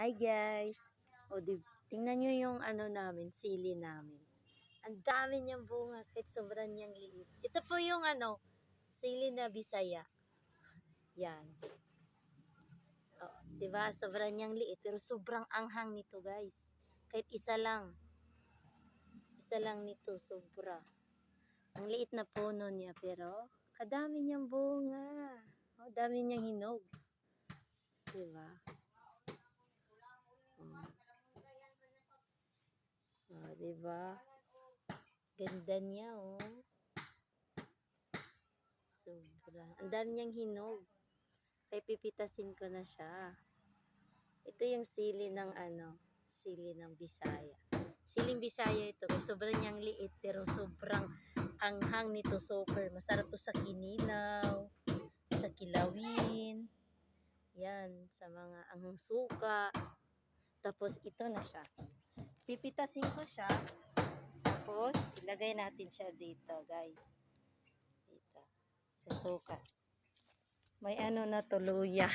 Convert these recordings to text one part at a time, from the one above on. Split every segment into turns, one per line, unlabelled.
Hi guys! O di, tingnan nyo yung ano namin, sili namin. Ang dami niyang bunga kahit sobrang niyang liit. Ito po yung ano, sili na bisaya. Yan. O, di ba? Sobrang niyang liit pero sobrang anghang nito guys. Kahit isa lang. Isa lang nito, sobra. Ang liit na puno niya pero kadami niyang bunga. O, dami niyang hinog. Di ba? Di ba? Ganda niya, oh. Sobra. Ang dami niyang hinog. Kaya pipitasin ko na siya. Ito yung sili ng ano, sili ng Bisaya. Siling Bisaya ito. Sobrang niyang liit pero sobrang anghang nito. Super. Masarap to sa kinilaw, sa kilawin. Yan, sa mga anghang suka. Tapos ito na siya. Pipitasin ko siya. Tapos ilagay natin siya dito, guys. Dito. Sa suka. May ano na to, luya.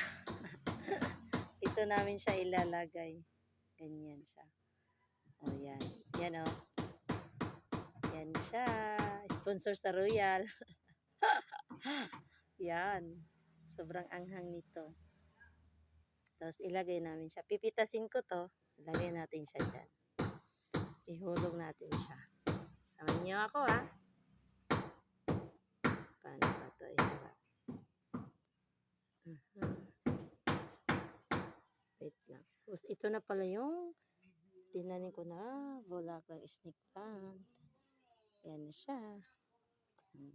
dito namin siya ilalagay. Ganyan siya. O, yan. Yan, o. Yan siya. Sponsor sa Royal. yan. Sobrang anghang nito. Tapos ilagay namin siya. Pipitasin ko to. Ilagay natin siya dyan. Ihulog natin siya. Samahan niyo ako ha. Paano ba to iharap? Mhm. Wait lang. Tapos ito na pala yung tinanin ko na bulaklak snake plant. Yan na siya. Hmm.